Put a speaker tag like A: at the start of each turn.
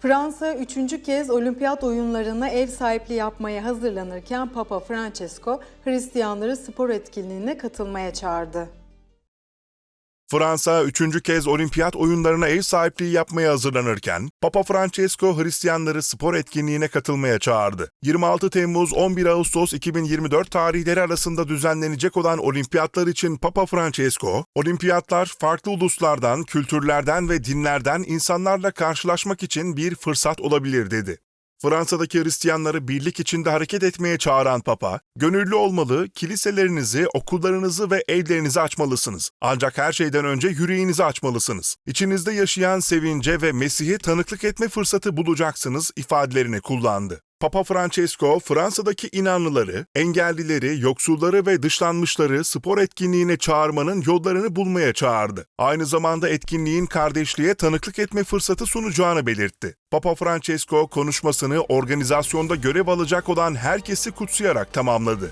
A: Fransa üçüncü kez olimpiyat oyunlarına ev sahipliği yapmaya hazırlanırken Papa Francesco Hristiyanları spor etkinliğine katılmaya çağırdı.
B: Fransa üçüncü kez olimpiyat oyunlarına ev sahipliği yapmaya hazırlanırken, Papa Francesco Hristiyanları spor etkinliğine katılmaya çağırdı. 26 Temmuz 11 Ağustos 2024 tarihleri arasında düzenlenecek olan olimpiyatlar için Papa Francesco, olimpiyatlar farklı uluslardan, kültürlerden ve dinlerden insanlarla karşılaşmak için bir fırsat olabilir dedi. Fransa'daki Hristiyanları birlik içinde hareket etmeye çağıran Papa, gönüllü olmalı, kiliselerinizi, okullarınızı ve evlerinizi açmalısınız. Ancak her şeyden önce yüreğinizi açmalısınız. İçinizde yaşayan sevince ve Mesih'e tanıklık etme fırsatı bulacaksınız ifadelerini kullandı. Papa Francesco, Fransa'daki inanlıları, engellileri, yoksulları ve dışlanmışları spor etkinliğine çağırmanın yollarını bulmaya çağırdı. Aynı zamanda etkinliğin kardeşliğe tanıklık etme fırsatı sunacağını belirtti. Papa Francesco konuşmasını organizasyonda görev alacak olan herkesi kutsayarak tamamladı.